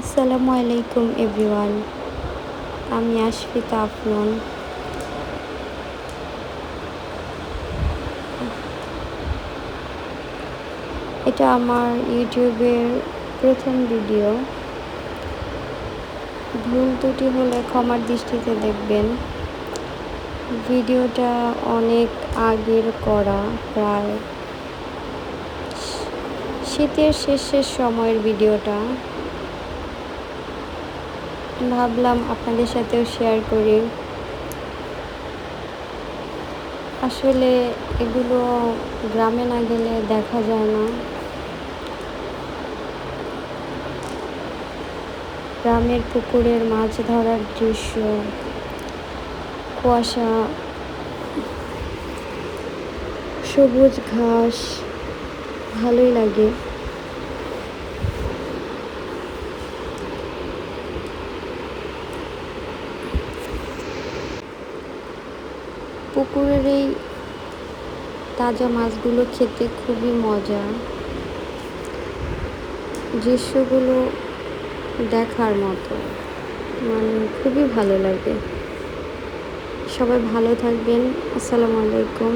আসসালামু আলাইকুম, এভরিওয়ান। আমি আশফিতা আফরন। এটা আমার ইউটিউবের প্রথম ভিডিও। ভুল ত্রুটি হলে ক্ষমার দৃষ্টিতে দেখবেন। ভিডিওটা অনেক আগের করা, প্রায় শীতের শেষের সময়ের ভিডিওটা। ভাবলাম আপনাদের সাথেও শেয়ার করি। আসলে এগুলো গ্রামে না গেলে দেখা যায় না। গ্রামের পুকুরের মাছ ধরার দৃশ্য, কুয়াশা, সবুজ ঘাস, ভালোই লাগে। পুকুরের এই তাজা মাছগুলো খেতে খুবই মজা। দৃশ্যগুলো দেখার মতো। মানে খুবই ভালো লাগে। সবাই ভালো থাকবেন। আসসালামু আলাইকুম।